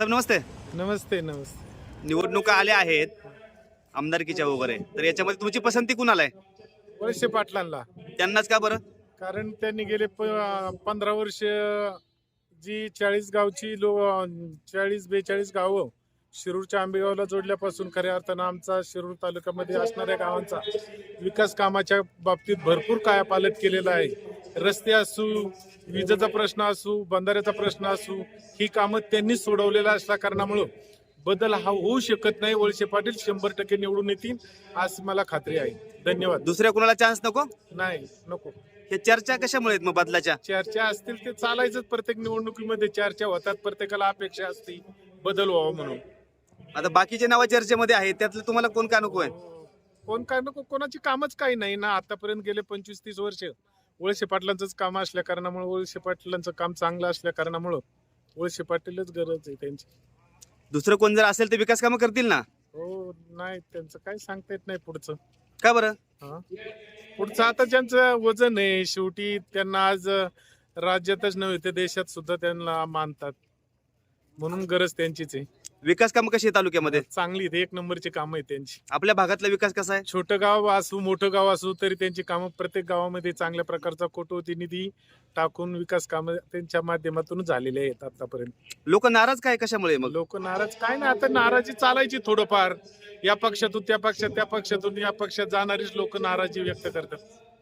साहेब नमस्ते. नमस्ते नमस्ते. निवडणुका आल्या आहेत आमदारकीच्या वगैरे. तर याच्यामध्ये तुमची पसंती कुणाला आहे? वळसे पाटलांना. त्यांनाच का बरं? कारण त्यांनी गेले प- पंधरा वर्ष जी चाळीस गावची लो चाळीस बेचाळीस गावं शिरूरच्या आंबेगावला जोडल्यापासून खऱ्या अर्थानं आमचा शिरूर तालुक्यामध्ये असणाऱ्या गावांचा विकास कामाच्या बाबतीत भरपूर कायापालट केलेला आहे. रस्ते असू विजेचा प्रश्न असू बंधाऱ्याचा प्रश्न असू ही कामं त्यांनीच सोडवलेला असल्या कारणामुळं बदल हा होऊ शकत नाही. वळसे पाटील शंभर टक्के निवडून येतील आज मला खात्री आहे. धन्यवाद. दुसऱ्या कुणाला चान्स नको? नाही नको. हे चर्चा कशामुळे आहेत मग बदलाच्या? चर्चा असतील ते चालायचंच. प्रत्येक निवडणुकीमध्ये चर्चा होतात. प्रत्येकाला अपेक्षा असते बदल व्हावा म्हणून. आता बाकीचे नावं चर्चेमध्ये आहेत. त्यातलं तुम्हाला कोण का नको आहे? कोण काय नको? कोणाची कामच काही नाही ना. आतापर्यंत गेले पंचवीस तीस वर्ष. वळसे पाटलांचंच काम असल्या कारणामुळे वळसे पाटलांचं काम चांगलं असल्या कारणामुळं वळसे पाटीलच गरज आहे त्यांची. दुसरं कोण जर असेल तर विकास कामं करतील ना? हो नाही त्यांचं काही सांगता येत नाही पुढचं. का बरं? हा. पुढचं आता ज्यांचं वजन आहे शेवटी त्यांना आज राज्यातच नव्हे तर देशात सुद्धा त्यांना मानतात. म्हणून गरज त्यांचीच आहे. विकास कामं कशी आहे तालुक्यामध्ये? चांगली आहेत, एक नंबरची कामं आहे त्यांची. आपल्या भागातला विकास कसा आहे? छोटं गाव असू मोठं गाव असू तरी त्यांची कामं प्रत्येक गावामध्ये चांगल्या प्रकारचा कोटवती निधी टाकून विकास कामं त्यांच्या माध्यमातून झालेले आहेत आतापर्यंत. लोक नाराज काय? कशामुळे मग? लोक नाराज काय नाही. आता नाराजी चालायची थोडंफार. या पक्षातून त्या पक्षात त्या पक्षातून या पक्षात जाणारीच लोक नाराजी व्यक्त करतात.